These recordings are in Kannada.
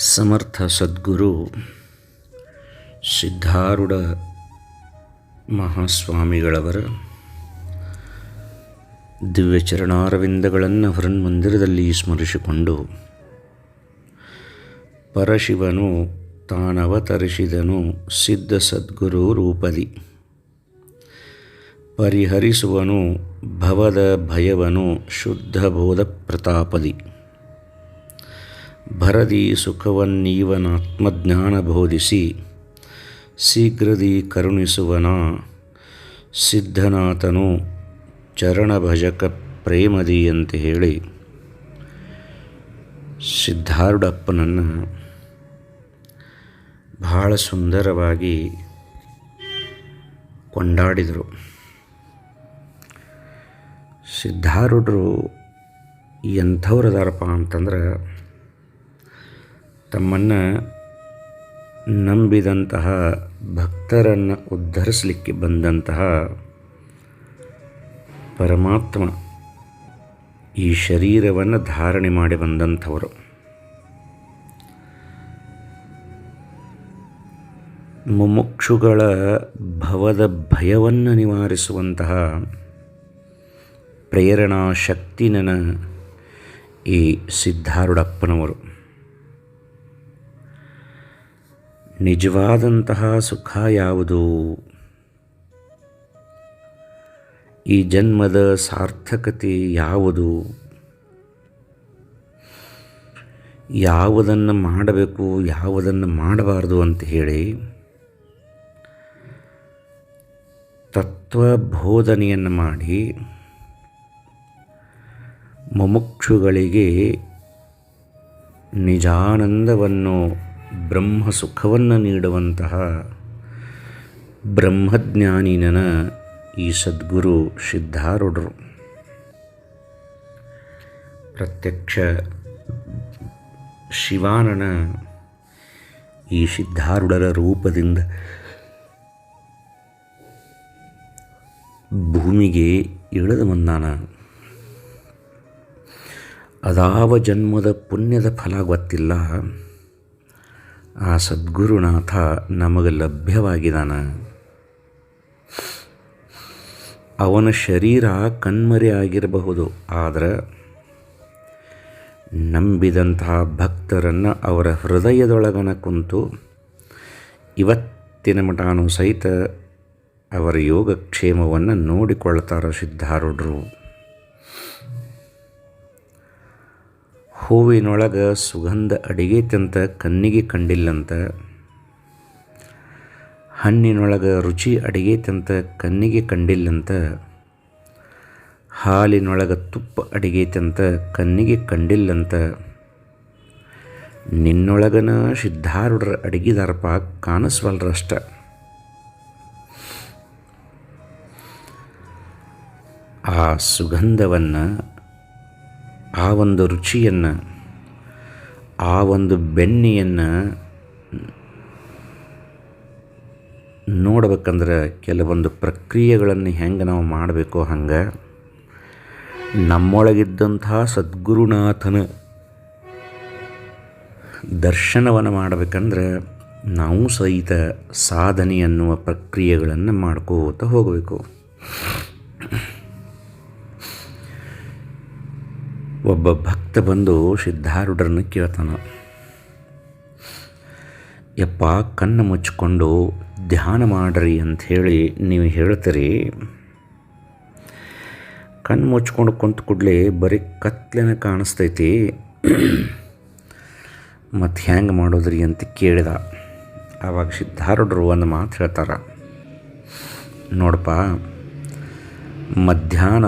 ಸಮರ್ಥ ಸದ್ಗುರು ಸಿದ್ಧಾರೂಢ ಮಹಾಸ್ವಾಮಿಗಳವರ ದಿವ್ಯ ಚರಣಾರವಿಂದಗಳನ್ನು ಹೃನ್ಮಂದಿರದಲ್ಲಿ ಸ್ಮರಿಸಿಕೊಂಡು ಪರಶಿವನು ತಾನವತರಿಸಿದನು ಸಿದ್ಧ ಸದ್ಗುರು ರೂಪದಿ. ಪರಿಹರಿಸುವನು ಭವದ ಭಯವನು ಶುದ್ಧ ಬೋಧ ಪ್ರತಾಪದಿ ಭರದಿ ಸುಖವನ್ನೀವನಾತ್ಮಜ್ಞಾನ ಬೋಧಿಸಿ, ಶೀಘ್ರದಿ ಕರುಣಿಸುವನ ಸಿದ್ಧನಾಥನು ಚರಣಭಜಕ ಪ್ರೇಮದಿ ಅಂತ ಹೇಳಿ, ಸಿದ್ಧಾರೂಢಪ್ಪನನ್ನು ಬಹಳ ಸುಂದರವಾಗಿ ಕೊಂಡಾಡಿದರು. ಸಿದ್ಧಾರೂಢರು ಎಂಥವ್ರದಾರಪ್ಪ ಅಂತಂದ್ರೆ ತಮ್ಮನ್ನು ನಂಬಿದಂತಹ ಭಕ್ತರನ್ನು ಉದ್ಧರಿಸಲಿಕ್ಕೆ ಬಂದಂತಹ ಪರಮಾತ್ಮ ಈ ಶರೀರವನ್ನು ಧಾರಣೆ ಮಾಡಿ ಬಂದಂಥವರು. ಮುಮುಕ್ಷುಗಳ ಭವದ ಭಯವನ್ನು ನಿವಾರಿಸುವಂತಹ ಪ್ರೇರಣಾ ಶಕ್ತಿನನ ಈ ಸಿದ್ಧಾರೂಢಪ್ಪನವರು. ನಿಜವಾದಂತಹ ಸುಖ ಯಾವುದು? ಈ ಜನ್ಮದ ಸಾರ್ಥಕತೆ ಯಾವುದು? ಯಾವುದನ್ನು ಮಾಡಬೇಕು, ಯಾವುದನ್ನು ಮಾಡಬಾರ್ದು ಅಂತ ಹೇಳಿ ತತ್ವಬೋಧನೆಯನ್ನು ಮಾಡಿ ಮುಮುಕ್ಷುಗಳಿಗೆ ನಿಜಾನಂದವನ್ನು ಬ್ರಹ್ಮ ಸುಖವನ್ನು ನೀಡುವಂತಹ ಬ್ರಹ್ಮಜ್ಞಾನಿನನ ಈ ಸದ್ಗುರು ಸಿದ್ಧಾರೂಢರು. ಪ್ರತ್ಯಕ್ಷ ಶಿವಾನನ ಈ ಸಿದ್ಧಾರೂಢರ ರೂಪದಿಂದ ಭೂಮಿಗೆ ಇಳಿದು ಬಂದಾನ. ಅದಾವ ಜನ್ಮದ ಪುಣ್ಯದ ಫಲ ಗೊತ್ತಿಲ್ಲ. ಆ ಸದ್ಗುರುನಾಥ ನಮಗೆ ಲಭ್ಯವಾಗಿದ್ದಾನ ಅವನ ಶರೀರ ಕಣ್ಮರೆ ಆಗಿರಬಹುದು, ಆದರೆ ನಂಬಿದಂತಹ ಭಕ್ತರನ್ನು ಅವರ ಹೃದಯದೊಳಗನ ಕುಂತು ಇವತ್ತಿನ ಮಠಾನು ಸಹಿತ ಅವರ ಯೋಗಕ್ಷೇಮವನ್ನು ನೋಡಿಕೊಳ್ತಾರ ಸಿದ್ಧಾರೂಢರು. ಹೂವಿನೊಳಗೆ ಸುಗಂಧ ಅಡಿಗೆತಂತ ಕಣ್ಣಿಗೆ ಕಂಡಿಲ್ಲಂತ, ಹಣ್ಣಿನೊಳಗೆ ರುಚಿ ಅಡಿಗೆತಂತ ಕಣ್ಣಿಗೆ ಕಂಡಿಲ್ಲಂತ, ಹಾಲಿನೊಳಗೆ ತುಪ್ಪ ಅಡಿಗೆತಂತ ಕಣ್ಣಿಗೆ ಕಂಡಿಲ್ಲಂತ, ನಿನ್ನೊಳಗನ ಸಿದ್ಧಾರೂಢರ ಅಡಿಗೆದಾರಪ್ಪ ಕಾಣಿಸ್ವಲ್ರಷ್ಟ ಆ ಸುಗಂಧವನ್ನು ಆ ಒಂದು ರುಚಿಯನ್ನು, ಆ ಒಂದು ಬೆಣ್ಣೆಯನ್ನು ನೋಡ್ಬೇಕಂದ್ರೆ ಕೆಲವೊಂದು ಪ್ರಕ್ರಿಯೆಗಳನ್ನು ಹೆಂಗೆ ನಾವು ಮಾಡಬೇಕು ಹಂಗೆ, ನಮ್ಮೊಳಗಿದ್ದಂಥ ಸದ್ಗುರುನಾಥನ ದರ್ಶನವನ್ನು ಮಾಡಬೇಕಂದ್ರೆ ನಾವು ಸಹಿತ ಸಾಧನೆ ಅನ್ನುವ ಪ್ರಕ್ರಿಯೆಗಳನ್ನು ಮಾಡ್ಕೋತ ಹೋಗಬೇಕು. ಒಬ್ಬ ಭಕ್ತ ಬಂದು ಸಿದ್ಧಾರೂಢರನ್ನು ಕೇಳ್ತಾನ. ಯಪ್ಪ, ಕಣ್ಣು ಮುಚ್ಚಿಕೊಂಡು ಧ್ಯಾನ ಮಾಡ್ರಿ ಅಂಥೇಳಿ ನೀವು ಹೇಳ್ತೀರಿ? ಕಣ್ಣು ಮುಚ್ಕೊಂಡು ಕುಂತು ಕೂಡಲೇ ಬರೀ ಕತ್ಲೆನ ಕಾಣಿಸ್ತೈತಿ. ಮತ್ತು ಹ್ಯಾಂಗೆ ಮಾಡೋದ್ರಿ ಅಂತ ಕೇಳಿದ. ಆವಾಗ ಸಿದ್ಧಾರೂಢರು ಒಂದು ಮಾತು ಹೇಳ್ತಾರೆ. ನೋಡಪ್ಪ, ಮಧ್ಯಾಹ್ನ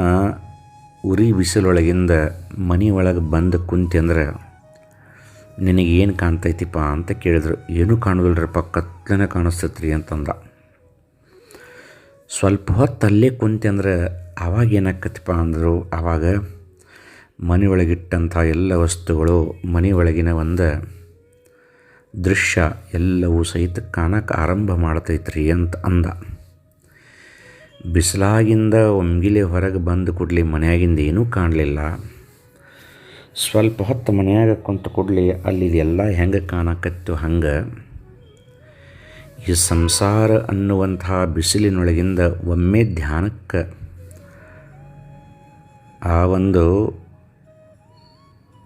ಉರಿ ಬಿಸಿಲೊಳಗಿಂದ ಮನೆ ಒಳಗೆ ಬಂದು ಕುಂತಿ ಅಂದ್ರೆ ನಿನಗೇನು ಕಾಣ್ತೈತಿಪ್ಪ ಅಂತ ಕೇಳಿದ್ರು. ಏನೂ ಕಾಣೋದಿಲ್ರಪ್ಪ ಕತ್ಲನೇ ಕಾಣಿಸ್ತೈತ್ರಿ ಅಂತಂದ. ಸ್ವಲ್ಪ ಹೊತ್ತು ಅಲ್ಲೇ ಕುಂತಿ ಅಂದ್ರೆ ಆವಾಗ ಏನಾಕತ್ತಪ್ಪ ಅಂದರು ಆವಾಗ ಮನೆಯೊಳಗಿಟ್ಟಂಥ ಎಲ್ಲ ವಸ್ತುಗಳು ಮನೆಯೊಳಗಿನ ಒಂದು ದೃಶ್ಯ ಎಲ್ಲವೂ ಸಹಿತ ಕಾಣಕ್ಕೆ ಆರಂಭ ಮಾಡ್ತೈತ್ರಿ ಅಂತ ಅಂದ. ಬಿಸಿಲಾಗಿಂದ ಒಮ್ಗಿಲೆ ಹೊರಗೆ ಬಂದು ಕೊಡಲಿ ಮನೆಯಾಗಿಂದ ಏನೂ ಕಾಣಲಿಲ್ಲ. ಸ್ವಲ್ಪ ಹೊತ್ತು ಮನೆಯಾಗ ಕುಂತು ಕೂಡಲಿ ಅಲ್ಲಿ ಎಲ್ಲ ಹೆಂಗೆ ಕಾಣಕತ್ತು ಹಂಗೆ? ಈ ಸಂಸಾರ ಅನ್ನುವಂಥ ಬಿಸಿಲಿನೊಳಗಿಂದ ಒಮ್ಮೆ ಧ್ಯಾನಕ್ಕೆ ಆ ಒಂದು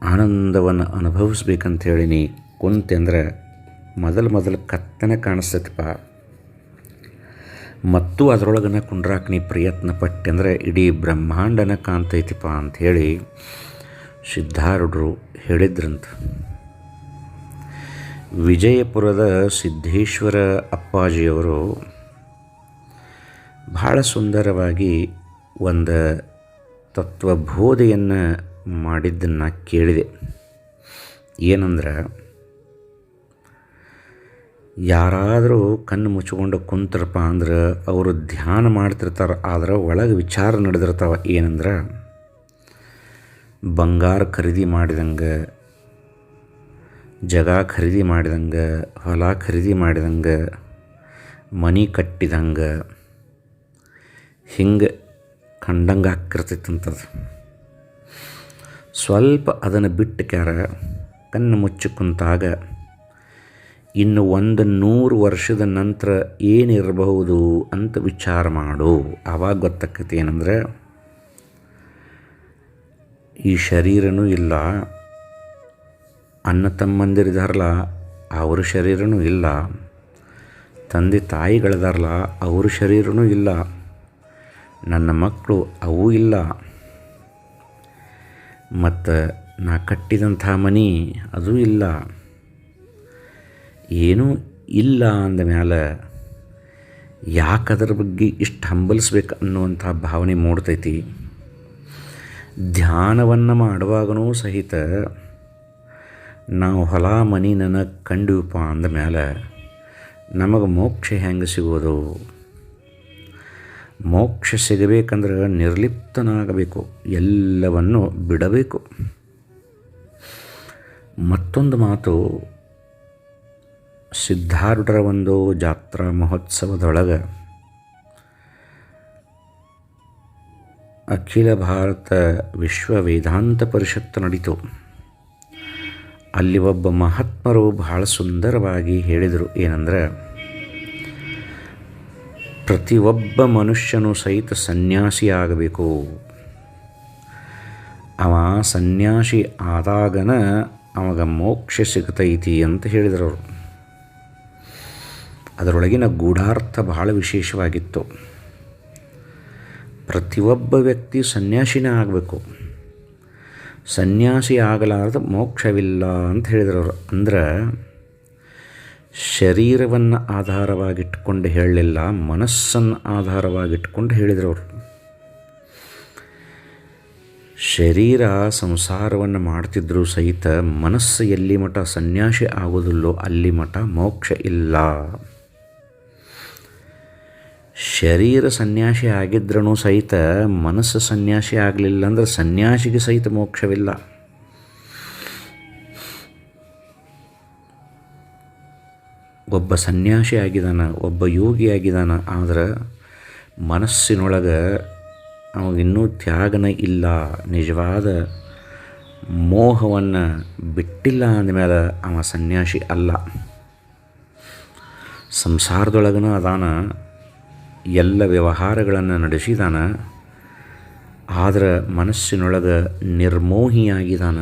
ಆನಂದವನ್ನು ಅನುಭವಿಸ್ಬೇಕಂತ ಹೇಳಿನಿ. ಕುಂತೆ ಅಂದ್ರೆ ಮೊದಲು ಮೊದಲು ಕತ್ತನೆ ಕಾಣಿಸ್ತೈತಪ್ಪ. ಮತ್ತು ಅದರೊಳಗನ ಕುಂಡ್ರಾಕ್ ನೀ ಪ್ರಯತ್ನ ಪಟ್ಟೆ ಅಂದರೆ ಇಡೀ ಬ್ರಹ್ಮಾಂಡನ ಕಾಣ್ತೈತಿಪ್ಪ ಅಂಥೇಳಿ ಸಿದ್ಧಾರೂಢರು ಹೇಳಿದ್ರಂತ. ವಿಜಯಪುರದ ಸಿದ್ಧೇಶ್ವರ ಅಪ್ಪಾಜಿಯವರು ಬಹಳ ಸುಂದರವಾಗಿ ಒಂದು ತತ್ವಬೋಧೆಯನ್ನು ಮಾಡಿದ್ದನ್ನು ಕೇಳಿದೆ. ಏನಂದ್ರೆ ಯಾರಾದರೂ ಕಣ್ಣು ಮುಚ್ಕೊಂಡು ಕುಂತ್ರಪ್ಪ ಅಂದ್ರೆ ಅವರು ಧ್ಯಾನ ಮಾಡ್ತಿರ್ತಾರೆ, ಆದ್ರೆ ಒಳಗೆ ವಿಚಾರ ನಡೆದಿರ್ತಾವ ಏನಂದ್ರೆ, ಬಂಗಾರ ಖರೀದಿ ಮಾಡಿದಂಗೆ, ಜಗ ಖರೀದಿ ಮಾಡಿದಂಗೆ, ಹೊಲ ಖರೀದಿ ಮಾಡಿದಂಗೆ, ಮನೆ ಕಟ್ಟಿದಂಗೆ, ಹಿಂಗೆ ಕಂಡಂಗೆ ಆಕಿರ್ತೈತಂತದು ಸ್ವಲ್ಪ ಅದನ್ನು ಬಿಟ್ಟು ಕ್ಯಾರ ಕಣ್ಣು ಮುಚ್ಚಿ ಕುಂತಾಗ ಇನ್ನು ಒಂದು ನೂರು ವರ್ಷದ ನಂತರ ಏನಿರಬಹುದು ಅಂತ ವಿಚಾರ ಮಾಡು. ಆವಾಗ ಗೊತ್ತಾಕೈತಿ ಏನಂದರೆ, ಈ ಶರೀರನೂ ಇಲ್ಲ, ಅಣ್ಣ ತಮ್ಮಂದಿರಿದಾರಲ್ಲ, ಅವ್ರ ಶರೀರನೂ ಇಲ್ಲ, ತಂದೆ ತಾಯಿಗಳಿದಾರಲ್ಲ, ಅವ್ರ ಶರೀರನೂ ಇಲ್ಲ, ನನ್ನ ಮಕ್ಕಳು ಅವೂ ಇಲ್ಲ, ಮತ್ತು ನಾ ಕಟ್ಟಿದಂಥ ಮನೆ ಅದು ಇಲ್ಲ. ಏನೂ ಇಲ್ಲ ಅಂದ ಮ್ಯಾಲೆ ಯಾಕೆ ಅದರ ಬಗ್ಗೆ ಇಷ್ಟು ಹಂಬಲಿಸ್ಬೇಕು ಅನ್ನುವಂಥ ಭಾವನೆ ಮೂಡ್ತೈತಿ. ಧ್ಯಾನವನ್ನು ಮಾಡುವಾಗನೂ ಸಹಿತ ನಾವು ಹೊಲ ಮನಿ ನನಗೆ ಕಂಡಿವಪ್ಪ ಅಂದ ಮೇಲೆ ನಮಗೆ ಮೋಕ್ಷ ಹೆಂಗೆ ಸಿಗೋದು? ಮೋಕ್ಷ ಸಿಗಬೇಕಂದ್ರೆ ನಿರ್ಲಿಪ್ತನಾಗಬೇಕು, ಎಲ್ಲವನ್ನು ಬಿಡಬೇಕು. ಮತ್ತೊಂದು ಮಾತು ಸಿದ್ಧಾರೂಢರ ಒಂದು ಜಾತ್ರಾ ಮಹೋತ್ಸವದೊಳಗೆ ಅಖಿಲ ಭಾರತ ವಿಶ್ವ ವೇದಾಂತ ಪರಿಷತ್ತು ನಡೀತು. ಅಲ್ಲಿ ಒಬ್ಬ ಮಹಾತ್ಮರು ಬಹಳ ಸುಂದರವಾಗಿ ಹೇಳಿದರು, ಏನಂದ್ರೆ, ಪ್ರತಿಯೊಬ್ಬ ಮನುಷ್ಯನು ಸಹಿತ ಸನ್ಯಾಸಿಯಾಗಬೇಕು ಅವ ಸನ್ಯಾಸಿ ಆದಾಗನ ಅವಾಗ ಮೋಕ್ಷ ಸಿಗ್ತೈತಿ ಅಂತ ಹೇಳಿದರು ಅವರು ಅದರೊಳಗಿನ ಗೂಢಾರ್ಥ ಬಹಳ ವಿಶೇಷವಾಗಿತ್ತು. ಪ್ರತಿಯೊಬ್ಬ ವ್ಯಕ್ತಿ ಸನ್ಯಾಸಿನೇ ಆಗಬೇಕು. ಸನ್ಯಾಸಿ ಆಗಲಾರ್ದ ಮೋಕ್ಷವಿಲ್ಲ ಅಂತ ಹೇಳಿದ್ರು ಅವರು ಅಂದ್ರೆ ಶರೀರವನ್ನು ಆಧಾರವಾಗಿಟ್ಕೊಂಡು ಹೇಳಲಿಲ್ಲ, ಮನಸ್ಸನ್ನು ಆಧಾರವಾಗಿಟ್ಕೊಂಡು ಹೇಳಿದರು ಅವರು ಶರೀರ ಸಂಸಾರವನ್ನು ಮಾಡ್ತಿದ್ರೂ ಸಹಿತ ಮನಸ್ಸು ಎಲ್ಲಿ ಮಠ ಸನ್ಯಾಸಿ ಆಗೋದಿಲ್ಲೋ ಅಲ್ಲಿ ಮಠ ಮೋಕ್ಷ ಇಲ್ಲ. ಶರೀರ ಸನ್ಯಾಸಿ ಆಗಿದ್ರೂ ಸಹಿತ ಮನಸ್ಸು ಸನ್ಯಾಸಿ ಆಗಲಿಲ್ಲ ಅಂದ್ರೆ ಸನ್ಯಾಸಿಗೆ ಸಹಿತ ಮೋಕ್ಷವಿಲ್ಲ. ಒಬ್ಬ ಸನ್ಯಾಸಿ ಆಗಿದಾನ ಒಬ್ಬ ಯೋಗಿ ಆಗಿದಾನ ಆದ್ರೆ ಮನಸ್ಸಿನೊಳಗೆ ಇನ್ನೂ ತ್ಯಾಗನ ಇಲ್ಲ. ನಿಜವಾದ ಮೋಹವನ್ನು ಬಿಟ್ಟಿಲ್ಲ ಅಂದಮೇಲೆ ಅವ ಸನ್ಯಾಸಿ ಅಲ್ಲ. ಸಂಸಾರದೊಳಗನ ಅದಾನ. ಎಲ್ಲ ವ್ಯವಹಾರಗಳನ್ನು ನಡೆಸಿದಾನ, ಆದರೆ ಮನಸ್ಸಿನೊಳಗೆ ನಿರ್ಮೋಹಿಯಾಗಿದ್ದಾನ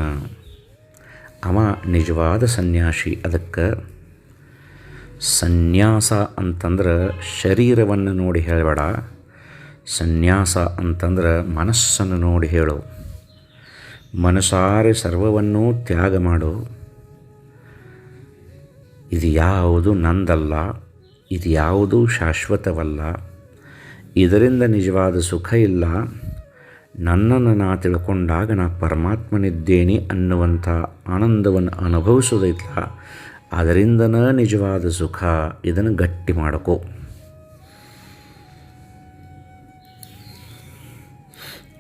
ಅವ ನಿಜವಾದ ಸನ್ಯಾಸಿ. ಅದಕ್ಕೆ ಸನ್ಯಾಸ ಅಂತಂದ್ರೆ ಶರೀರವನ್ನು ನೋಡಿ ಹೇಳಬೇಡ. ಸನ್ಯಾಸ ಅಂತಂದ್ರೆ ಮನಸ್ಸನ್ನು ನೋಡಿ ಹೇಳು. ಮನಸಾರೆ ಸರ್ವವನ್ನೂ ತ್ಯಾಗ ಮಾಡು. ಇದು ಯಾವುದು ನಂದಲ್ಲ ಇದು ಯಾವುದೂ ಶಾಶ್ವತವಲ್ಲ. ಇದರಿಂದ ನಿಜವಾದ ಸುಖ ಇಲ್ಲ. ನನ್ನನ್ನು ನಾ ತಿಳ್ಕೊಂಡಾಗ ನಾ ಪರಮಾತ್ಮನಿದ್ದೇನೆ ಅನ್ನುವಂಥ ಆನಂದವನ್ನು ಅನುಭವಿಸೋದೈತಲ್ಲ ಅದರಿಂದನ ನಿಜವಾದ ಸುಖ ಇದನ್ನು ಗಟ್ಟಿ ಮಾಡ್ಕೋ.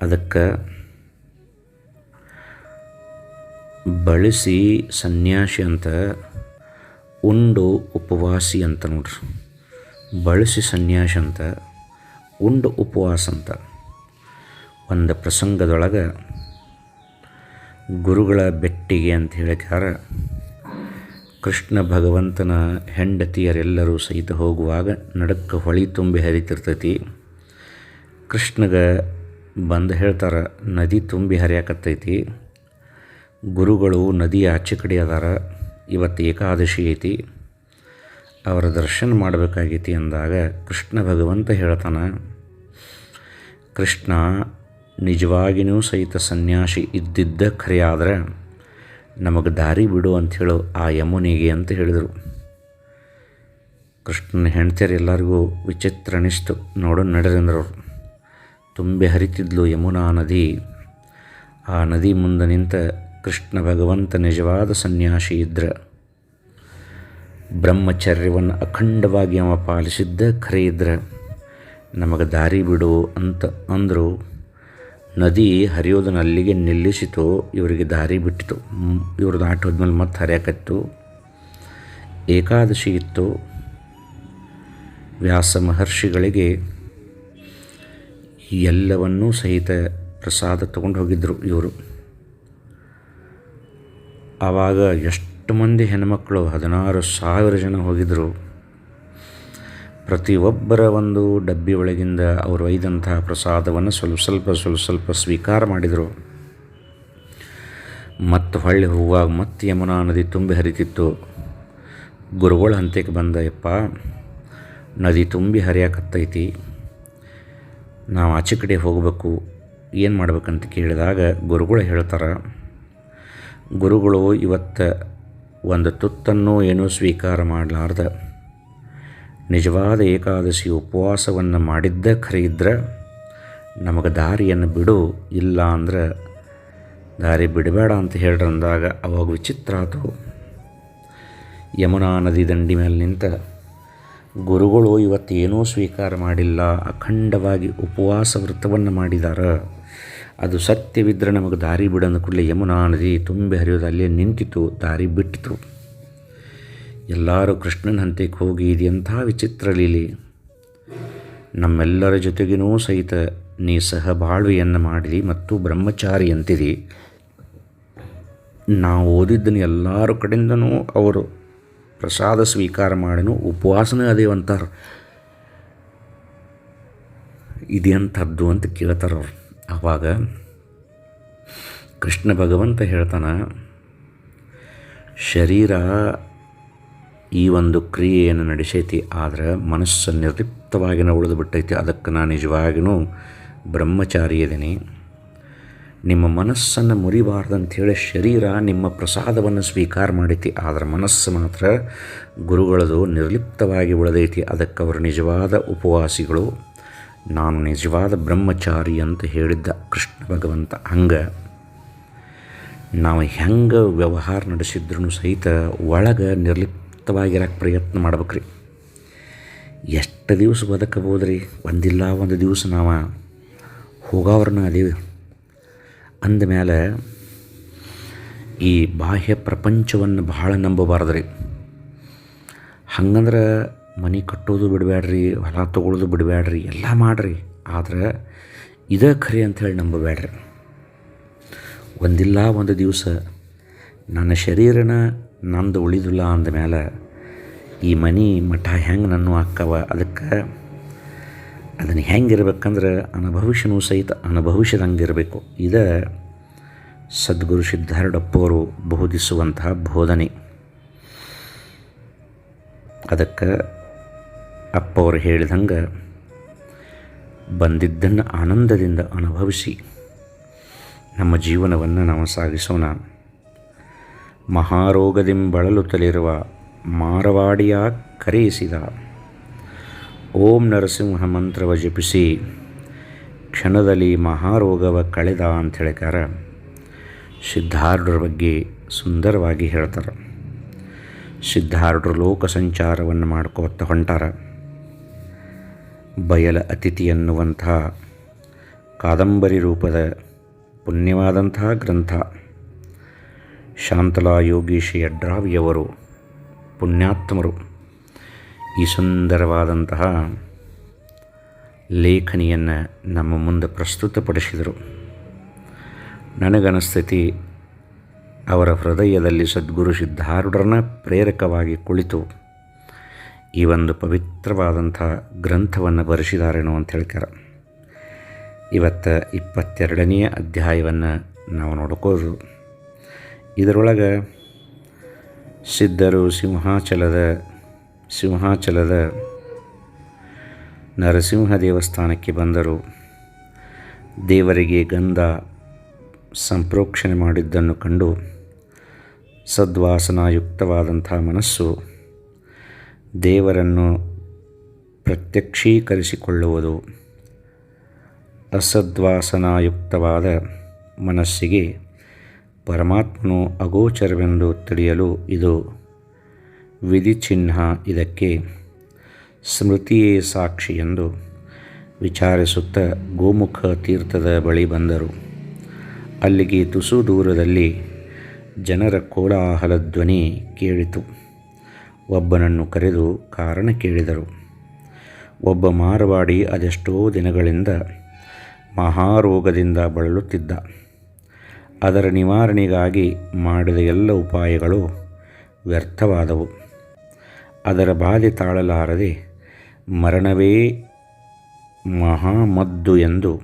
ಅದಕ್ಕೆ ಬಳಸಿ ಸನ್ಯಾಸಿ ಅಂತ, ಉಂಡು ಉಪವಾಸಿ ಅಂತ ನೋಡ್ರಿ. ಬಳಸಿ ಸನ್ಯಾಸಿ ಅಂತ. ಉಂಡು ಉಪವಾಸ ಅಂತ. ಒಂದು ಪ್ರಸಂಗದೊಳಗೆ ಗುರುಗಳ ಬೆಟ್ಟಿಗೆ ಅಂತ ಹೇಳಿಕಾರ ಕೃಷ್ಣ ಭಗವಂತನ ಹೆಂಡತಿಯರೆಲ್ಲರೂ ಸಹಿತ ಹೋಗುವಾಗ ನಡಕ್ಕೆ ಹೊಳಿ ತುಂಬಿ ಹರಿತಿರ್ತೈತಿ. ಕೃಷ್ಣಗೆ ಬಂದು ಹೇಳ್ತಾರೆ, ನದಿ ತುಂಬಿ ಹರಿಯಾಕತ್ತೈತಿ. ಗುರುಗಳು ನದಿ ಆಚೆ ಕಡೆ ಅದಾರ, ಇವತ್ತು ಏಕಾದಶಿ ಐತಿ. ಅವರ ದರ್ಶನ ಮಾಡಬೇಕಾಗೈತಿ ಅಂದಾಗ ಕೃಷ್ಣ ಭಗವಂತ ಹೇಳ್ತಾನೆ, ಕೃಷ್ಣ ನಿಜವಾಗಿಯೂ ಸಹಿತ ಸನ್ಯಾಸಿ ಇದ್ದಿದ್ದ ಖರೆ ಆದ್ರೆ ನಮಗೆ ದಾರಿ ಬಿಡು ಅಂಥೇಳು ಆ ಯಮುನಿಗೆ ಅಂತ ಹೇಳಿದರು. ಕೃಷ್ಣನ ಹೆಂಡ್ತಿಯರು ಎಲ್ಲರಿಗೂ ವಿಚಿತ್ರ ಅನಿಸ್ತು. ನೋಡೋ ನಡೆದಂದ್ರವ್ರು ತುಂಬಿ ಹರಿತಿದ್ಲು ಯಮುನಾ ನದಿ. ಆ ನದಿ ಮುಂದೆ ನಿಂತ ಕೃಷ್ಣ ಭಗವಂತ ನಿಜವಾದ ಸನ್ಯಾಸಿ ಇದ್ದರೆ ಬ್ರಹ್ಮಚರ್ಯವನ್ನು ಅಖಂಡವಾಗಿ ಅವ ಪಾಲಿಸಿದ್ದ ಖರೆ ಇದ್ರೆ ನಮಗೆ ದಾರಿ ಬಿಡು ಅಂತ ಅಂದರು. ನದಿ ಹರಿಯೋದನ್ನು ಅಲ್ಲಿಗೆ ನಿಲ್ಲಿಸಿತು, ಇವರಿಗೆ ದಾರಿ ಬಿಟ್ಟಿತು. ಇವ್ರದ್ದು ಆಟ ಹೋದ್ಮೇಲೆ ಮತ್ತೆ ಹರಿಯಾಕತ್ತು. ಏಕಾದಶಿ ಇತ್ತು. ವ್ಯಾಸ ಮಹರ್ಷಿಗಳಿಗೆ ಎಲ್ಲವನ್ನೂ ಸಹಿತ ಪ್ರಸಾದ ತಗೊಂಡು ಹೋಗಿದ್ದರು ಇವರು. ಆವಾಗ ಎಷ್ಟು ಮಂದಿ ಹೆಣ್ಮಕ್ಳು ಹದಿನಾರು ಸಾವಿರ ಜನ ಹೋಗಿದ್ದರು ಪ್ರತಿಯೊಬ್ಬರ ಒಂದು ಡಬ್ಬಿ ಒಳಗಿಂದ ಅವರು ಒಯ್ದಂತಹ ಪ್ರಸಾದವನ್ನು ಸ್ವಲ್ಪ ಸ್ವಲ್ಪ ಸ್ವಲ್ಪ ಸ್ವಲ್ಪ ಸ್ವೀಕಾರ ಮಾಡಿದರು. ಮತ್ತು ಹೊಳ್ಳಿ ಹೂವಾಗ ಮತ್ತೆ ಯಮುನಾ ನದಿ ತುಂಬಿ ಹರಿತಿತ್ತು. ಗುರುಗಳ ಹಂತಕ್ಕೆ ಬಂದ, ಯಪ್ಪ, ನದಿ ತುಂಬಿ ಹರಿಯಾಕತ್ತೈತಿ. ನಾವು ಆಚೆ ಕಡೆ ಹೋಗಬೇಕು. ಏನು ಮಾಡ್ಬೇಕಂತ ಕೇಳಿದಾಗ ಗುರುಗಳು ಹೇಳ್ತಾರೆ, ಗುರುಗಳು ಇವತ್ತು ಒಂದು ತುತ್ತನ್ನು ಏನೂ ಸ್ವೀಕಾರ ಮಾಡಲಾರ್ದ. ನಿಜವಾದ ಏಕಾದಶಿ ಉಪವಾಸವನ್ನು ಮಾಡಿದ್ದ ಖರೀದ್ರೆ, ನಮಗೆ ದಾರಿಯನ್ನು ಬಿಡು, ಇಲ್ಲ ಅಂದ್ರೆ ದಾರಿ ಬಿಡಬೇಡ ಅಂತ ಹೇಳ್ರಿ ಅಂದಾಗ ಅವಾಗ ವಿಚಿತ್ರ ಆತು. ಯಮುನಾ ನದಿ ದಂಡಿ ಮೇಲೆ ನಿಂತ ಗುರುಗಳು ಇವತ್ತೇನೂ ಸ್ವೀಕಾರ ಮಾಡಿಲ್ಲ, ಅಖಂಡವಾಗಿ ಉಪವಾಸ ವೃತ್ತವನ್ನು ಮಾಡಿದ್ದಾರೆ ಅದು ಸತ್ಯವಿದ್ದರೆ ನಮಗೆ ದಾರಿ ಬಿಡಂದ ಕೂಡಲೇ ಯಮುನಾ ನದಿ ತುಂಬಿ ಹರಿಯೋದು ಅಲ್ಲೇ ನಿಂತಿತು ದಾರಿ ಬಿಟ್ಟಿತು ಎಲ್ಲರೂ ಕೃಷ್ಣನ ಹಂತಕ್ಕೆ ಹೋಗಿ ಇದೆಂಥ ವಿಚಿತ್ರ ಲೀಲೆ. ನಮ್ಮೆಲ್ಲರ ಜೊತೆಗಿನೂ ಸಹಿತ ನೀ ಸಹಬಾಳ್ವೆಯನ್ನು ಮಾಡಿರಿ ಮತ್ತು ಬ್ರಹ್ಮಚಾರಿ ಅಂತಿದಿ. ನಾವು ಓದಿದ್ದನ್ನು ಎಲ್ಲರೂ ಕಡೆಯಿಂದನೂ ಅವರು ಪ್ರಸಾದ ಸ್ವೀಕಾರ ಮಾಡಿನೂ, ಉಪವಾಸನೇ ಅದೇವಂತಾರೆ ಇದೆಂಥದ್ದು ಅಂತ ಕೇಳ್ತಾರೆ ಆವಾಗ ಕೃಷ್ಣ ಭಗವಂತ ಹೇಳ್ತಾನೆ, ಶರೀರ ಈ ಒಂದು ಕ್ರಿಯೆಯನ್ನು ನಡೆಸೈತಿ, ಆದರೆ ಮನಸ್ಸು ನಿರ್ಲಿಪ್ತವಾಗಿನ ಉಳಿದು ಬಿಟ್ಟೈತಿ. ಅದಕ್ಕೆ ನಾನು ನಿಜವಾಗಿಯೂ ಬ್ರಹ್ಮಚಾರಿ ಇದ್ದೀನಿ ನಿಮ್ಮ ಮನಸ್ಸನ್ನು ಮುರಿಬಾರ್ದಂಥೇಳಿ ಶರೀರ ನಿಮ್ಮ ಪ್ರಸಾದವನ್ನು ಸ್ವೀಕಾರ ಮಾಡೈತಿ, ಆದರೆ ಮನಸ್ಸು ಮಾತ್ರ ಗುರುಗಳದು ನಿರ್ಲಿಪ್ತವಾಗಿ ಉಳಿದೈತಿ. ಅದಕ್ಕೆ ಅವರು ನಿಜವಾದ ಉಪವಾಸಿಗಳು. ನಾನು ನಿಜವಾದ ಬ್ರಹ್ಮಚಾರಿ ಅಂತ ಹೇಳಿದ್ದ ಕೃಷ್ಣ ಭಗವಂತ ಹಂಗೆ, ನಾವು ಹೆಂಗೆ ವ್ಯವಹಾರ ನಡೆಸಿದ್ರೂ ಸಹಿತ ಒಳಗೆ ನಿರ್ಲಿಪ್ತವಾಗಿರಕ್ಕೆ ಪ್ರಯತ್ನ ಮಾಡ್ಬೇಕ್ರಿ. ಎಷ್ಟು ದಿವಸ ಬದುಕಬೋದು ರೀ ಒಂದಿಲ್ಲ ಒಂದು ದಿವಸ ನಾವು ಹೋಗೋವ್ರನ್ನ ಅದೀವಿ. ಅಂದಮೇಲೆ ಈ ಬಾಹ್ಯ ಪ್ರಪಂಚವನ್ನು ಬಹಳ ನಂಬಬಾರ್ದು ಹಂಗಂದ್ರೆ ಮನೆ ಕಟ್ಟೋದು ಬಿಡಬೇಡ್ರಿ ಹೊಲ ತೊಗೊಳೋದು ಬಿಡಬೇಡ್ರಿ ಎಲ್ಲ ಮಾಡಿರಿ. ಆದ್ರೆ ಇದೇ ಖರೆ ಅಂಥೇಳಿ ನಂಬಬೇಡ್ರಿ ಒಂದಿಲ್ಲ ಒಂದು ದಿವಸ ನನ್ನ ಶರೀರನ ನಂದು ಉಳಿದಿಲ್ಲ ಅಂದಮೇಲೆ ಈ ಮನೆ ಮಠ ಹೆಂಗೆ ನನ್ನ ಅಕ್ಕವ? ಅದಕ್ಕೆ ಅದನ್ನು ಹೆಂಗಿರ್ಬೇಕಂದ್ರೆ ಅನುಭವಿಷನೂ ಸಹಿತ ಅನುಭವಿಸಿದಂಗಿರಬೇಕು ಇದೇ ಸದ್ಗುರು ಸಿದ್ಧಾರೂಢಪ್ಪವರು ಬೋಧಿಸುವಂತಹ ಬೋಧನೆ. ಅದಕ್ಕೆ ಅಪ್ಪವರು ಹೇಳಿದಂಗೆ, ಬಂದಿದ್ದನ್ನು ಆನಂದದಿಂದ ಅನುಭವಿಸಿ ನಮ್ಮ ಜೀವನವನ್ನು ನಾವು ಸಾಗಿಸೋಣ. ಮಹಾರೋಗದಿಂಬಳಲುತ್ತಲಿರುವ ಮಾರವಾಡಿಯ ಕರೆಯಿಸಿದ, ಓಂ ನರಸಿಂಹ ಮಂತ್ರವ ಜಪಿಸಿ, ಕ್ಷಣದಲ್ಲಿ ಮಹಾರೋಗವ ಕಳೆದ ಅಂತ ಹೇಳಿಕಾರ ಸಿದ್ಧಾರ್ಢರ ಬಗ್ಗೆ ಸುಂದರವಾಗಿ ಹೇಳ್ತಾರೆ. ಸಿದ್ಧಾರ್ಢರು ಲೋಕ ಸಂಚಾರವನ್ನು ಮಾಡ್ಕೋತ ಹೊಂಟಾರ. ಬಯಲ ಅತಿಥಿ ಎನ್ನುವಂತಹ ಕಾದಂಬರಿ ರೂಪದ ಪುಣ್ಯವಾದಂತಹ ಗ್ರಂಥ. ಶಾಂತಲಾ ಯೋಗೀಶಿ ಅಡ್ರಾವಿಯವರು ಪುಣ್ಯಾತ್ಮರು. ಈ ಸುಂದರವಾದಂತಹ ಲೇಖನಿಯನ್ನು ನಮ್ಮ ಮುಂದೆ ಪ್ರಸ್ತುತಪಡಿಸಿದರು. ನನಗನಸ್ಥಿತಿ ಅವರ ಹೃದಯದಲ್ಲಿ ಸದ್ಗುರು ಸಿದ್ಧಾರೂಢರನ್ನ ಪ್ರೇರಕವಾಗಿ ಕುಳಿತು ಈ ಒಂದು ಪವಿತ್ರವಾದಂಥ ಗ್ರಂಥವನ್ನು ಬರೆಸಿದಾರೇನೋ ಅಂತ ಹೇಳ್ತಾರೆ ಇವತ್ತು ಇಪ್ಪತ್ತೆರಡನೆಯ ಅಧ್ಯಾಯವನ್ನು ನಾವು ನೋಡ್ಕೋದು. ಇದರೊಳಗೆ ಸಿದ್ಧರು ಸಿಂಹಾಚಲದ ಸಿಂಹಾಚಲದ ನರಸಿಂಹ ದೇವಸ್ಥಾನಕ್ಕೆ ಬಂದರು. ದೇವರಿಗೆ ಗಂಧ ಸಂಪ್ರೋಕ್ಷಣೆ ಮಾಡಿದ್ದನ್ನು ಕಂಡು ಸದ್ವಾಸನಾಯುಕ್ತವಾದಂಥ ಮನಸ್ಸು ದೇವರನ್ನು ಪ್ರತ್ಯಕ್ಷೀಕರಿಸಿಕೊಳ್ಳುವುದು ಅಸದ್ವಾಸನಾಯುಕ್ತವಾದ ಮನಸ್ಸಿಗೆ ಪರಮಾತ್ಮನು ಅಗೋಚರವೆಂದು ತಿಳಿಯಲು ಇದು ವಿಧಿಚಿಹ್ನ ಇದಕ್ಕೆ ಸ್ಮೃತಿಯೇ ಸಾಕ್ಷಿ ಎಂದು ವಿಚಾರಿಸುತ್ತ ಗೋಮುಖ ತೀರ್ಥದ ಬಳಿ ಬಂದರು. ಅಲ್ಲಿಗೆ ತುಸು ದೂರದಲ್ಲಿ ಜನರ ಕೋಲಾಹಲ ಧ್ವನಿ ಕೇಳಿತು. ಒಬ್ಬನನ್ನು ಕರೆದು ಕಾರಣ ಕೇಳಿದರು. ಒಬ್ಬ ಮಾರವಾಡಿ ಅದೆಷ್ಟೋ ದಿನಗಳಿಂದ ಮಹಾರೋಗದಿಂದ ಬಳಲುತ್ತಿದ್ದ. ಅದರ ನಿವಾರಣೆಗಾಗಿ ಮಾಡಿದ ಎಲ್ಲ ಉಪಾಯಗಳು ವ್ಯರ್ಥವಾದವು. ಅದರ ಬಾಧೆ ತಾಳಲಾರದೆ ಮರಣವೇ ಮಹಾಮದ್ದು ಎಂದು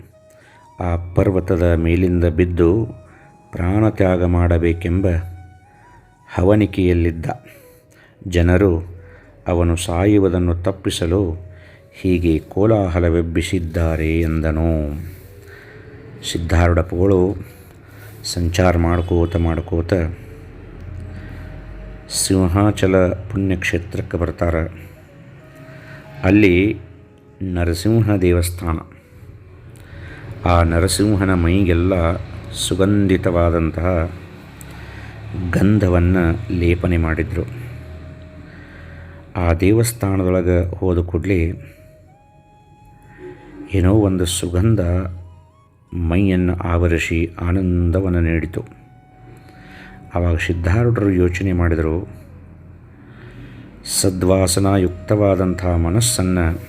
ಆ ಪರ್ವತದ ಮೇಲಿಂದ ಬಿದ್ದು ಪ್ರಾಣತ್ಯಾಗ ಮಾಡಬೇಕೆಂಬ ಹವಣಿಕೆಯಲ್ಲಿದ್ದ. ಜನರು ಅವನು ಸಾಯುವುದನ್ನು ತಪ್ಪಿಸಲು ಹೀಗೆ ಕೋಲಾಹಲವೆಬ್ಬಿಸಿದ್ದಾರೆ ಎಂದನು. ಸಿದ್ಧಾರೂಢಪುಗಳು ಸಂಚಾರ ಮಾಡ್ಕೋತ ಮಾಡ್ಕೋತ ಸಿಂಹಾಚಲ ಪುಣ್ಯಕ್ಷೇತ್ರಕ್ಕೆ ಬರ್ತಾರೆ. ಅಲ್ಲಿ ನರಸಿಂಹ ದೇವಸ್ಥಾನ. ಆ ನರಸಿಂಹನ ಮೈಗೆಲ್ಲ ಸುಗಂಧಿತವಾದಂತಹ ಗಂಧವನ್ನು ಲೇಪನೆ ಮಾಡಿದರು. ಆ ದೇವಸ್ಥಾನದೊಳಗೆ ಹೋದ ಕೂಡಲೇ ಏನೋ ಒಂದು ಸುಗಂಧ ಮೈಯನ್ನು ಆವರಿಸಿ ಆನಂದವನ್ನು ನೀಡಿತು. ಆವಾಗ ಸಿದ್ಧಾರೂಢರು ಯೋಚನೆ ಮಾಡಿದರು, ಸದ್ವಾಸನಾಯುಕ್ತವಾದಂಥ ಮನಸ್ಸನ್ನು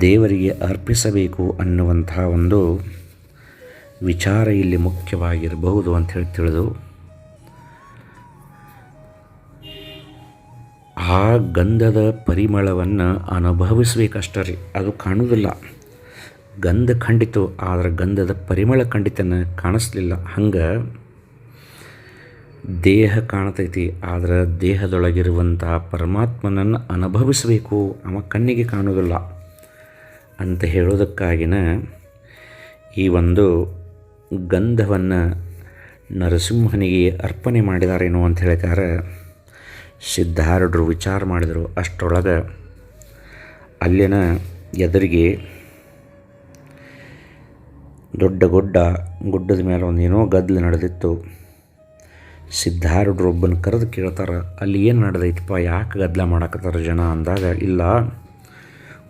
ದೇವರಿಗೆ ಅರ್ಪಿಸಬೇಕು ಅನ್ನುವಂಥ ಒಂದು ವಿಚಾರ ಇಲ್ಲಿ ಮುಖ್ಯವಾಗಿರಬಹುದು ಅಂತ ಹೇಳಿ ತಿಳಿದು ಆ ಗಂಧದ ಪರಿಮಳವನ್ನು ಅನುಭವಿಸ್ಬೇಕಷ್ಟೇ ರೀ ಅದು ಕಾಣುವುದಿಲ್ಲ. ಗಂಧ ಖಂಡಿತು, ಆದರೆ ಗಂಧದ ಪರಿಮಳ ಖಂಡಿತನ ಕಾಣಿಸ್ಲಿಲ್ಲ. ಹಂಗೆ ದೇಹ ಕಾಣ್ತೈತಿ, ಆದರೆ ದೇಹದೊಳಗಿರುವಂಥ ಪರಮಾತ್ಮನನ್ನು ಅನುಭವಿಸಬೇಕು ಅವ ಕಣ್ಣಿಗೆ ಕಾಣೋದಿಲ್ಲ ಅಂತ ಹೇಳೋದಕ್ಕಾಗಿನ ಈ ಒಂದು ಗಂಧವನ್ನು ನರಸಿಂಹನಿಗೆ ಅರ್ಪಣೆ ಮಾಡಿದಾರೇನೋ ಅಂತ ಹೇಳ್ತಾರೆ. ಸಿದ್ಧಾರೂಢರು ವಿಚಾರ ಮಾಡಿದರು. ಅಷ್ಟರೊಳಗೆ ಅಲ್ಲಿನ ಎದುರಿಗೆ ದೊಡ್ಡ ಗುಡ್ಡ ಗುಡ್ಡದ ಮೇಲೆ ಒಂದು ಏನೋ ಗದ್ದಲು ನಡೆದಿತ್ತು. ಸಿದ್ಧಾರಢರು ಒಬ್ಬನ ಕರೆದು ಕೇಳ್ತಾರೆ, ಅಲ್ಲಿ ಏನು ನಡೆದೈತಪ್ಪ, ಯಾಕೆ ಗದ್ದಲ ಮಾಡಕತ್ತಾರ ಜನ ಅಂದಾಗ, ಇಲ್ಲ,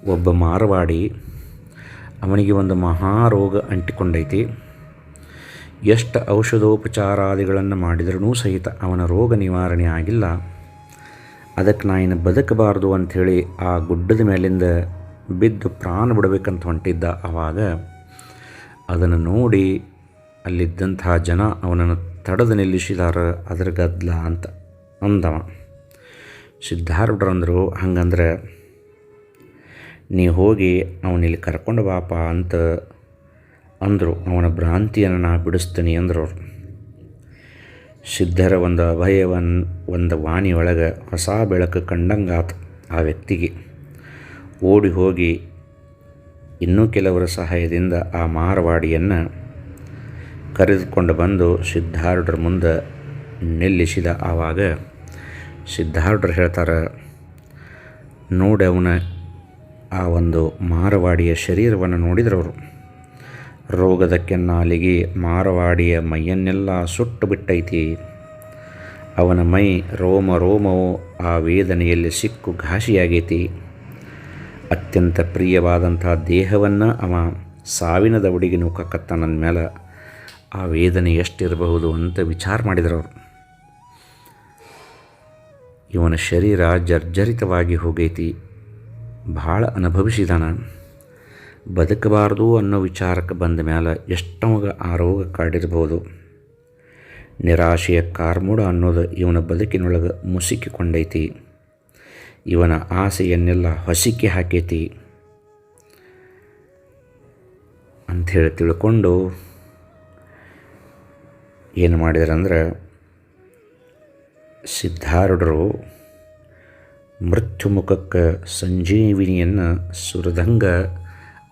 ಒಬ್ಬ ಮಾರವಾಡಿ ಅವನಿಗೆ ಒಂದು ಮಹಾರೋಗ ಅಂಟಿಕೊಂಡೈತಿ. ಎಷ್ಟು ಔಷಧೋಪಚಾರಾದಿಗಳನ್ನು ಮಾಡಿದ್ರೂ ಸಹಿತ ಅವನ ರೋಗ ನಿವಾರಣೆ ಆಗಿಲ್ಲ. ಅದಕ್ಕೆ ನಾ ಏನು ಬದುಕಬಾರ್ದು ಅಂಥೇಳಿ ಆ ಗುಡ್ಡದ ಮೇಲಿಂದ ಬಿದ್ದು ಪ್ರಾಣ ಬಿಡಬೇಕಂತ ಹೊಂಟಿದ್ದ ಆವಾಗ ಅದನ್ನು ನೋಡಿ ಅಲ್ಲಿದ್ದಂತಹ ಜನ ಅವನನ್ನು ತಡೆದು ನಿಲ್ಲಿಸಿದಾರ ಅದ್ರ ಗದ್ದಲ ಅಂತ ಅಂದವ. ಸಿದ್ಧಾರೂಢರಂದರು ಹಂಗಂದ್ರೆ, ನೀ ಹೋಗಿ ಅವನಿಲ್ಲಿ ಕರ್ಕೊಂಡು ಬಾಪ ಅಂತ ಅಂದರು. ಅವನ ಭ್ರಾಂತಿಯನ್ನು ನಾ ಬಿಡಿಸ್ತೀನಿ ಅಂದರು ಅವರು. ಸಿದ್ಧರ ಒಂದು ಅಭಯವನ್ ಒಂದು ವಾಣಿಯೊಳಗೆ ಹೊಸ ಬೆಳಕು ಕಂಡಂಗಾತು ಆ ವ್ಯಕ್ತಿಗೆ. ಓಡಿ ಹೋಗಿ ಇನ್ನೂ ಕೆಲವರ ಸಹಾಯದಿಂದ ಆ ಮಾರವಾಡಿಯನ್ನು ಕರೆದುಕೊಂಡು ಬಂದು ಸಿದ್ಧಾರ್ಢರ ಮುಂದೆ ನಿಲ್ಲಿಸಿದ ಆವಾಗ ಸಿದ್ಧಾರ್ಢರು ಹೇಳ್ತಾರೆ ನೋಡಿ ಆ ಒಂದು ಮಾರವಾಡಿಯ ಶರೀರವನ್ನು ನೋಡಿದ್ರವರು. ರೋಗದ ಕೆನ್ನಾಲಿಗೆ ಮಾರವಾಡಿಯ ಮೈಯನ್ನೆಲ್ಲ ಸುಟ್ಟು ಬಿಟ್ಟೈತಿ. ಅವನ ಮೈ ರೋಮ ರೋಮವು, ಆ ವೇದನೆಯಲ್ಲಿ ಸಿಕ್ಕು ಘಾಸಿಯಾಗೈತಿ. ಅತ್ಯಂತ ಪ್ರಿಯವಾದಂಥ ದೇಹವನ್ನು ಅವ ಸಾವಿನ ದವಡಿಗೆ ನನ್ನ ಮೇಲೆ ಆ ವೇದನೆ ಎಷ್ಟಿರಬಹುದು ಅಂತ ವಿಚಾರ ಮಾಡಿದ್ರು ಅವರು ಇವನ ಶರೀರ ಜರ್ಜರಿತವಾಗಿ ಹೋಗೈತಿ. ಭಾಳ ಅನುಭವಿಸಿದಾನ. ಬದುಕಬಾರ್ದು ಅನ್ನೋ ವಿಚಾರಕ್ಕೆ ಬಂದ ಮೇಲೆ ಎಷ್ಟವಾಗ ಆ ರೋಗ ಕಾಡಿರ್ಬೋದು. ನಿರಾಶೆಯ ಕಾರ್ಮೂಡ ಅನ್ನೋದು ಇವನ ಬದುಕಿನೊಳಗೆ ಮುಸುಕಿಕೊಂಡೈತಿ. ಇವನ ಆಸೆಯನ್ನೆಲ್ಲ ಹೊಸಿಕೆ ಹಾಕೈತಿ. ಅಂಥೇಳಿ ತಿಳ್ಕೊಂಡು ಏನು ಮಾಡಿದ್ರಂದ್ರೆ ಸಿದ್ಧಾರೂಢರು ಮೃತ್ಯುಮುಖಕ್ಕೆ ಸಂಜೀವಿನಿಯನ್ನು ಸುರದಂಗ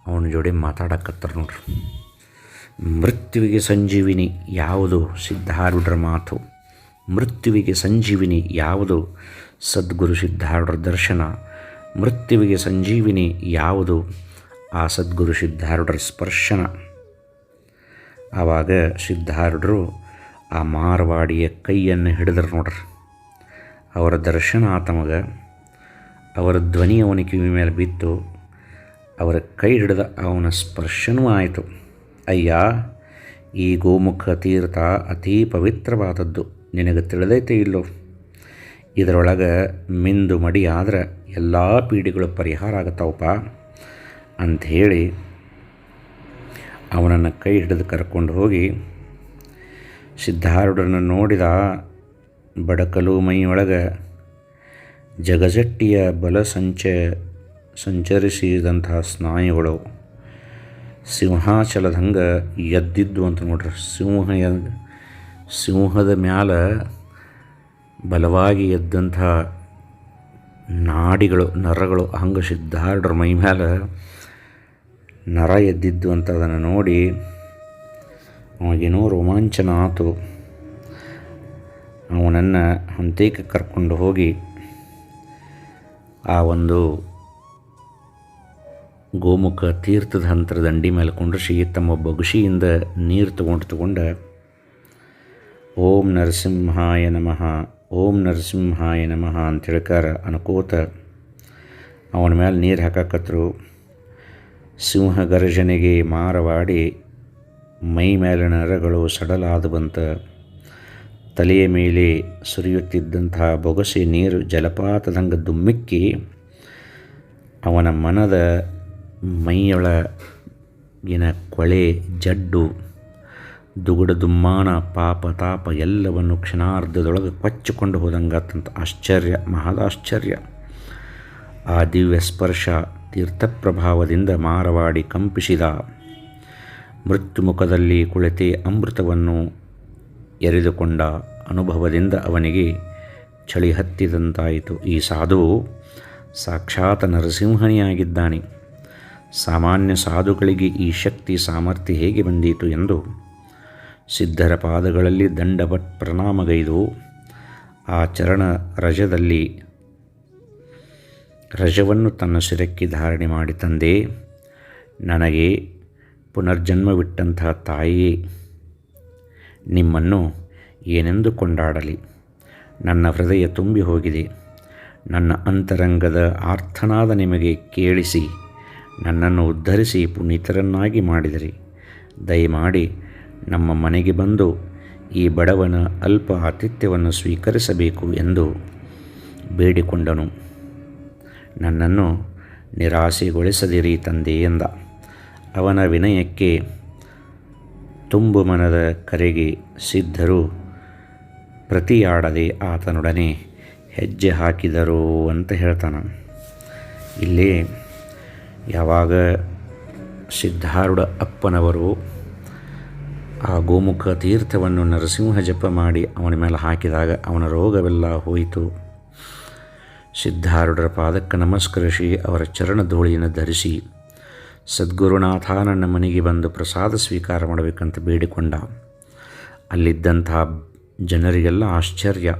ಅವನ ಜೋಡಿ ಮಾತಾಡಕತ್ತಾರ ನೋಡ್ರಿ. ಮೃತ್ಯುವಿಗೆ ಸಂಜೀವಿನಿ ಯಾವುದು? ಸಿದ್ಧಾರೂಢರ ಮಾತು. ಮೃತ್ಯುವಿಗೆ ಸಂಜೀವಿನಿ ಯಾವುದು? ಸದ್ಗುರು ಸಿದ್ಧಾರೂಢರ ದರ್ಶನ. ಮೃತ್ಯುವಿಗೆ ಸಂಜೀವಿನಿ ಯಾವುದು? ಆ ಸದ್ಗುರು ಸಿದ್ಧಾರೂಢರ ಸ್ಪರ್ಶನ. ಆವಾಗ ಸಿದ್ಧಾರೂಢರು ಆ ಮಾರವಾಡಿಯ ಕೈಯನ್ನು ಹಿಡಿದ್ರು ನೋಡ್ರಿ. ಅವರ ದರ್ಶನ ಆತಮಗ ಅವರ ಧ್ವನಿ ಅವನ ಕಿವಿ ಮೇಲೆ ಬಿತ್ತು. ಅವರ ಕೈ ಹಿಡಿದ ಅವನ ಸ್ಪರ್ಶನೂ ಆಯಿತು. ಅಯ್ಯ, ಈ ಗೋಮುಖ ತೀರ್ಥ ಅತೀ ಪವಿತ್ರವಾದದ್ದು. ನಿನಗೆ ತಿಳಿದೈತೆ ಇಲ್ಲೋ? ಇದರೊಳಗೆ ಮಿಂದು ಮಡಿ ಆದ್ರೆ ಎಲ್ಲ ಪೀಡಿಗಳು ಪರಿಹಾರ ಆಗತ್ತವಪ್ಪ ಅಂಥೇಳಿ ಅವನನ್ನು ಕೈ ಹಿಡಿದು ಕರ್ಕೊಂಡು ಹೋಗಿ ಸಿದ್ಧಾರೂಢರನ್ನು ನೋಡಿದ ಬಡಕಲು ಮೈಯೊಳಗೆ ಜಗಜಟ್ಟಿಯ ಬಲ ಸಂಚ ಸಂಚರಿಸಿದಂತಹ ಸ್ನಾಯುಗಳು. ಸಿಂಹಾಚಲದಂಗೆ ಎದ್ದಿದ್ದು ಅಂತ ನೋಡ್ರಿ. ಸಿಂಹ ಸಿಂಹದ ಮ್ಯಾಲ ಬಲವಾಗಿ ಎದ್ದಂಥ ನಾಡಿಗಳು, ನರಗಳು ಹಂಗೆ ಸಿದ್ಧಾರ್ಡ್ರ ಮೈ ಮ್ಯಾಲ ನರ ಎದ್ದಿದ್ದು ಅಂತ ಅದನ್ನು ನೋಡಿ ಅವನಿಗೇನೋ ರೋಮಾಂಚನ ಆತು. ಅವನನ್ನು ಹಂತೇಕ ಕರ್ಕೊಂಡು ಹೋಗಿ ಆ ಒಂದು ಗೋಮುಖ ತೀರ್ಥದ ಹಂತರ ದಂಡಿ ಮೇಲೆ ಕುಂಡ್ರಿಸಿ ತಮ್ಮ ಬಗುಶಿಯಿಂದ ನೀರು ತಗೊಂಡು ತಗೊಂಡ, ಓಂ ನರಸಿಂಹಾಯ ನಮಃ, ಓಂ ನರಸಿಂಹಾಯ ನಮಃ ಅಂತ ಹೇಳ್ಕಾರ ಅನ್ಕೋತ ಅವನ ಮೇಲೆ ನೀರು ಹಾಕಾಕತ್ರು. ಸಿಂಹ ಗರ್ಜನೆಗೆ ಮಾರವಾಡಿ ಮೈ ಮೇಲಿನ ನರಗಳು ಸಡಲಾದ ಬಂತ, ತಲೆಯ ಮೇಲೆ ಸುರಿಯುತ್ತಿದ್ದಂತಹ ಬೊಗಸೆ ನೀರು ಜಲಪಾತದಂಗೆ ದುಮ್ಮಿಕ್ಕಿ ಅವನ ಮನದ ಮೈಯೊಳಗಿನ ಕೊಳೆ, ಜಡ್ಡು, ದುಗುಡ ದುಮ್ಮಾನ, ಪಾಪ ತಾಪ ಎಲ್ಲವನ್ನು ಕ್ಷಣಾರ್ಧದೊಳಗೆ ಕೊಚ್ಚಿಕೊಂಡು ಹೋದಂಗಾತಂತ ಆಶ್ಚರ್ಯ, ಮಹದಾಶ್ಚರ್ಯ. ಆ ದಿವ್ಯ ಸ್ಪರ್ಶ ತೀರ್ಥಪ್ರಭಾವದಿಂದ ಮಾರವಾಡಿ ಕಂಪಿಸಿದ. ಮೃತ್ಯುಮುಖದಲ್ಲಿ ಕುಳಿತೆ ಅಮೃತವನ್ನು ಎರೆದುಕೊಂಡ ಅನುಭವದಿಂದ ಅವನಿಗೆ ಚಳಿ ಹತ್ತಿದಂತಾಯಿತು. ಈ ಸಾಧುವು ಸಾಕ್ಷಾತ್ ನರಸಿಂಹನಿಯಾಗಿದ್ದಾನೆ. ಸಾಮಾನ್ಯ ಸಾಧುಗಳಿಗೆ ಈ ಶಕ್ತಿ ಸಾಮರ್ಥ್ಯ ಹೇಗೆ ಬಂದೀತು ಎಂದು ಸಿದ್ಧರ ಪಾದಗಳಲ್ಲಿ ದಂಡವಟ್ ಪ್ರಣಾಮಗೈದು, ಆ ಚರಣ ರಜದಲ್ಲಿ ರಜವನ್ನು ತನ್ನ ಶಿರಕ್ಕೆ ಧಾರಣೆ ಮಾಡಿ ತಂದೆ, ನನಗೆ ಪುನರ್ಜನ್ಮವಿಟ್ಟಂತಹ ತಾಯಿಯೇ, ನಿಮ್ಮನ್ನು ಏನೆಂದು ಕೊಂಡಾಡಲಿ? ನನ್ನ ಹೃದಯ ತುಂಬಿ ಹೋಗಿದೆ. ನನ್ನ ಅಂತರಂಗದ ಆರ್ಥನಾದ ನಿಮಗೆ ಕೇಳಿಸಿ. ನನ್ನನ್ನು ಉದ್ಧರಿಸಿ ಪುನೀತರನ್ನಾಗಿ ಮಾಡಿದಿರಿ. ದಯಮಾಡಿ ನಮ್ಮ ಮನೆಗೆ ಬಂದು ಈ ಬಡವನ ಅಲ್ಪ ಆತಿಥ್ಯವನ್ನು ಸ್ವೀಕರಿಸಬೇಕು ಎಂದು ಬೇಡಿಕೊಂಡನು. ನನ್ನನ್ನು ನಿರಾಸೆಗೊಳಿಸದಿರಿ ತಂದೆ ಎಂದ. ಅವನ ವಿನಯಕ್ಕೆ ತುಂಬು ಮನದ ಕರೆಗೆ ಸಿದ್ಧರು ಪ್ರತಿಯಾಡದೆ ಆತನೊಡನೆ ಹೆಜ್ಜೆ ಹಾಕಿದರು ಅಂತ ಹೇಳ್ತಾನೆ. ಇಲ್ಲಿ ಯಾವಾಗ ಸಿದ್ಧಾರೂಢ ಅಪ್ಪನವರು ಆ ಗೋಮುಖ ತೀರ್ಥವನ್ನು ನರಸಿಂಹ ಜಪ ಮಾಡಿ ಅವನ ಮೇಲೆ ಹಾಕಿದಾಗ ಅವನ ರೋಗವೆಲ್ಲ ಹೋಯಿತು. ಸಿದ್ಧಾರೂಢರ ಪಾದಕ್ಕೆ ನಮಸ್ಕರಿಸಿ ಅವರ ಚರಣ ಧೂಳಿಯನ್ನು ಧರಿಸಿ ಸದ್ಗುರುನಾಥ ನನ್ನ ಮನೆಗೆ ಬಂದು ಪ್ರಸಾದ ಸ್ವೀಕಾರ ಮಾಡಬೇಕಂತ ಬೇಡಿಕೊಂಡ. ಅಲ್ಲಿದ್ದಂಥ ಜನರಿಗೆಲ್ಲ ಆಶ್ಚರ್ಯ.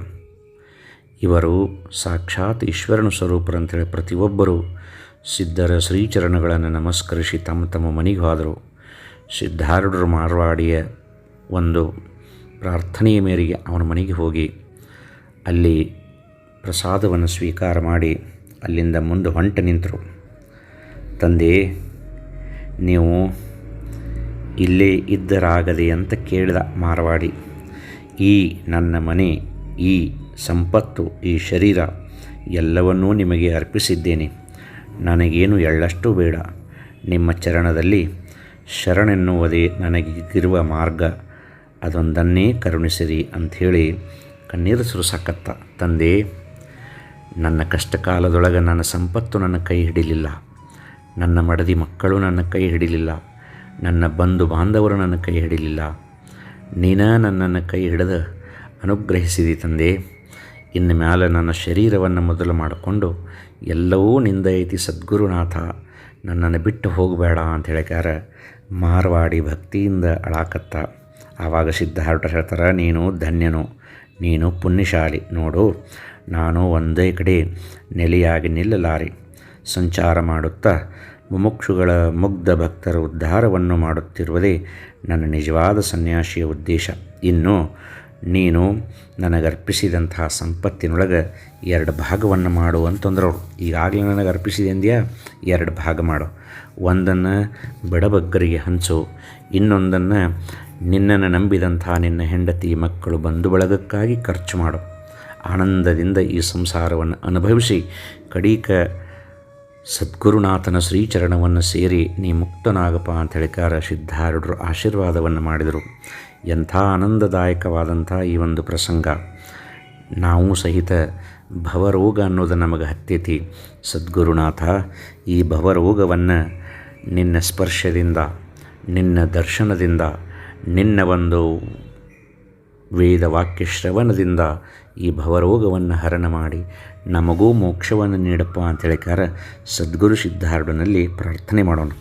ಇವರು ಸಾಕ್ಷಾತ್ ಈಶ್ವರನ ಸ್ವರೂಪರಂತೇಳಿ ಪ್ರತಿಯೊಬ್ಬರು ಸಿದ್ಧರ ಶ್ರೀಚರಣಗಳನ್ನು ನಮಸ್ಕರಿಸಿ ತಮ್ಮ ತಮ್ಮ ಮನೆಗೆ ಹೋದರು. ಸಿದ್ಧಾರೂಢರು ಮಾರವಾಡಿಯ ಒಂದು ಪ್ರಾರ್ಥನೆಯ ಮೇರೆಗೆ ಅವನ ಮನೆಗೆ ಹೋಗಿ ಅಲ್ಲಿ ಪ್ರಸಾದವನ್ನು ಸ್ವೀಕಾರ ಮಾಡಿ ಅಲ್ಲಿಂದ ಮುಂದೆ ಹೊಂಟ ನಿಂತರು. ತಂದೆ, ನೀವು ಇಲ್ಲೇ ಇದ್ದರಾಗದೆ ಅಂತ ಕೇಳಿದ ಮಾರವಾಡಿ, ಈ ನನ್ನ ಮನೆ, ಈ ಸಂಪತ್ತು, ಈ ಶರೀರ ಎಲ್ಲವನ್ನೂ ನಿಮಗೆ ಅರ್ಪಿಸಿದ್ದೇನೆ. ನನಗೇನು ಎಳ್ಳಷ್ಟು ಬೇಡ. ನಿಮ್ಮ ಚರಣದಲ್ಲಿ ಶರಣೆನ್ನುವುದೇ ನನಗಿರುವ ಮಾರ್ಗ. ಅದೊಂದನ್ನೇ ಕರುಣಿಸಿರಿ ಅಂಥೇಳಿ ಕಣ್ಣೀರು ಸುರಿಸಕತ್ತ. ತಂದೆ, ನನ್ನ ಕಷ್ಟ ಕಾಲದೊಳಗೆ ನನ್ನ ಸಂಪತ್ತು ನನ್ನ ಕೈ ಹಿಡಿಲಿಲ್ಲ. ನನ್ನ ಮಡದಿ ಮಕ್ಕಳು ನನ್ನ ಕೈ ಹಿಡಿಲಿಲ್ಲ. ನನ್ನ ಬಂಧು ಬಾಂಧವರು ನನ್ನ ಕೈ ಹಿಡಿಲಿಲ್ಲ. ನೀನ ನನ್ನನ್ನು ಕೈ ಹಿಡಿದು ಅನುಗ್ರಹಿಸಿದಿ ತಂದೆ. ಇನ್ನು ಮ್ಯಾಲೆ ನನ್ನ ಶರೀರವನ್ನು ಮೊದಲು ಮಾಡಿಕೊಂಡು ಎಲ್ಲವೂ ನಿಂದ ಐತಿ ಸದ್ಗುರುನಾಥ, ನನ್ನನ್ನು ಬಿಟ್ಟು ಹೋಗಬೇಡ ಅಂತ ಹೇಳಿಕಾರ ಮಾರವಾಡಿ ಭಕ್ತಿಯಿಂದ ಅಳಾಕತ್ತ. ಆವಾಗ ಸಿದ್ಧಾರ್ಥ ಹೇಳ್ತಾರೆ, ನೀನು ಧನ್ಯನು, ನೀನು ಪುಣ್ಯಶಾಲಿ. ನೋಡು, ನಾನು ಒಂದೇ ಕಡೆ ನೆಲೆಯಾಗಿ ನಿಲ್ಲಲಾರಿ. ಸಂಚಾರ ಮಾಡುತ್ತಾ ಮುಮುಕ್ಷುಗಳ ಮುಗ್ಧ ಭಕ್ತರ ಉದ್ಧಾರವನ್ನು ಮಾಡುತ್ತಿರುವುದೇ ನನ್ನ ನಿಜವಾದ ಸನ್ಯಾಸಿಯ ಉದ್ದೇಶ. ಇನ್ನು ನೀನು ನನಗರ್ಪಿಸಿದಂತಹ ಸಂಪತ್ತಿನೊಳಗೆ ಎರಡು ಭಾಗವನ್ನು ಮಾಡು ಅಂತಂದ್ರೆ ಅವರು ಈಗಾಗಲೇ ನನಗೆ ಅರ್ಪಿಸಿದೆ ಅಂದ್ಯಾ? ಎರಡು ಭಾಗ ಮಾಡು. ಒಂದನ್ನು ಬಡಬಗ್ಗರಿಗೆ ಹಂಚು, ಇನ್ನೊಂದನ್ನು ನಿನ್ನನ್ನು ನಂಬಿದಂಥ ನಿನ್ನ ಹೆಂಡತಿ ಮಕ್ಕಳು ಬಂಧು ಬಳಗಕ್ಕಾಗಿ ಖರ್ಚು ಮಾಡು. ಆನಂದದಿಂದ ಈ ಸಂಸಾರವನ್ನು ಅನುಭವಿಸಿ, ಕಡೀಕ ಸದ್ಗುರುನಾಥನ ಶ್ರೀಚರಣವನ್ನು ಸೇರಿ ನೀ ಮುಕ್ತನಾಗಪ್ಪ ಅಂತ ಹೇಳಿಕಾರ ಸಿದ್ಧಾರೂಢರು ಆಶೀರ್ವಾದವನ್ನು ಮಾಡಿದರು. ಎಂಥ ಆನಂದದಾಯಕವಾದಂಥ ಈ ಒಂದು ಪ್ರಸಂಗ. ನಾವು ಸಹಿತ ಭವರೋಗ ಅನ್ನೋದು ನಮಗೆ ಹತ್ತೈತಿ. ಸದ್ಗುರುನಾಥ, ಈ ಭವರೋಗವನ್ನು ನಿನ್ನ ಸ್ಪರ್ಶದಿಂದ, ನಿನ್ನ ದರ್ಶನದಿಂದ, ನಿನ್ನ ಒಂದು ವೇದ ವಾಕ್ಯ ಶ್ರವಣದಿಂದ ಈ ಭವರೋಗವನ್ನು ಹರಣ ಮಾಡಿ ನಮಗೂ ಮೋಕ್ಷವನ್ನು ನೀಡಪ್ಪ ಅಂತ ಹೇಳಿಕಾರ ಸದ್ಗುರು ಸಿದ್ಧಾರ್ಢನಲ್ಲಿ ಪ್ರಾರ್ಥನೆ ಮಾಡೋಣ.